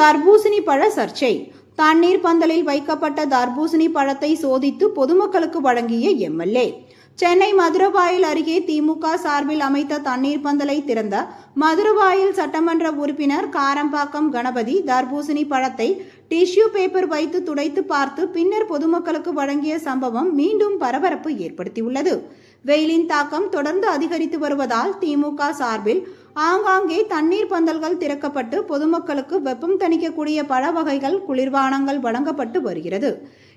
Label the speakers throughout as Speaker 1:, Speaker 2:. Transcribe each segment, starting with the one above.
Speaker 1: தர்பூசணி பழ சர்ச்சை. தண்ணீர் பந்தலில் வைக்கப்பட்ட தர்பூசணி பழத்தை சோதித்து பொதுமக்களுக்கு வழங்கிய எம்எல்ஏ. சென்னை மதுரவாயில் அருகே திமுக சார்பில் அமைத்த தண்ணீர் பந்தலை திறந்த மதுரவாயில் சட்டமன்ற உறுப்பினர் காரம்பாக்கம் கணபதி தர்பூசணி பழத்தை டிஷ்யூ பேப்பர் வைத்து துடைத்து பார்த்து பின்னர் பொதுமக்களுக்கு வழங்கிய சம்பவம் மீண்டும் பரபரப்பு ஏற்படுத்தியுள்ளது. வெயிலின் தாக்கம் தொடர்ந்து அதிகரித்து வருவதால் திமுக சார்பில் ஆங்காங்கே தண்ணீர் பந்தல்கள் திறக்கப்பட்டு பொதுமக்களுக்கு வெப்பம் தணிக்கக்கூடிய பழ வகைகள் குளிர்பானங்கள் வழங்கப்பட்டு வருகிறது.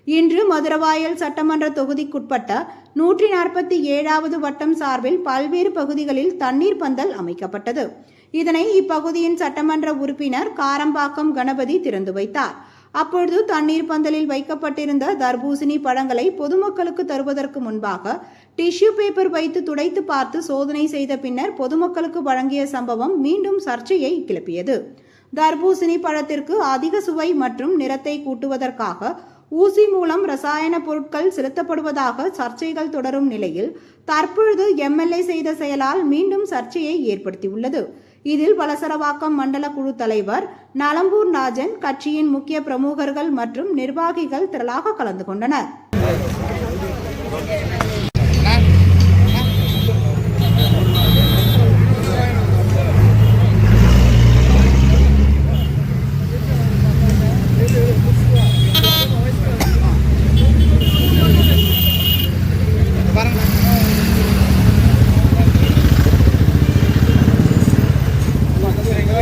Speaker 1: இன்று மதுரவாயல் சட்டமன்ற தொகுதிக்குட்பட்ட நூற்றி நாற்பத்தி ஏழாவது வட்டம் சார்பில் பல்வேறு பகுதிகளில் தண்ணீர் பந்தல் அமைக்கப்பட்டது. இதனை இப்பகுதியின் சட்டமன்ற உறுப்பினர் காரம்பாக்கம் கணபதி திறந்து வைத்தார். அப்பொழுது தண்ணீர் பந்தலில் வைக்கப்பட்டிருந்த தர்பூசணி பழங்களை பொதுமக்களுக்கு தருவதற்கு முன்பாக டிஷ்யூ பேப்பர் வைத்து துடைத்து பார்த்து சோதனை செய்த பின்னர் பொதுமக்களுக்கு வழங்கிய சம்பவம் மீண்டும் சர்ச்சையை கிளப்பியது. தர்பூசணி பழத்திற்கு அதிக சுவை மற்றும் நிறத்தை கூட்டுவதற்காக ஊசி மூலம் ரசாயன பொருட்கள் செலுத்தப்படுவதாக சர்ச்சைகள் தொடரும் நிலையில் தற்பொழுது எம்எல்ஏ செய்த செயலால் மீண்டும் சர்ச்சையை ஏற்படுத்தியுள்ளது. இதில் வலசரவாக்கம் மண்டல குழு தலைவர் நலம்பூர் ராஜன் கட்சியின் முக்கிய பிரமுகர்கள் மற்றும் நிர்வாகிகள் திரளாக கலந்து கொண்டனர்.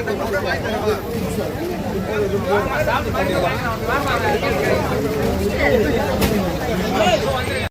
Speaker 2: 嗯好的好的嗯好的谢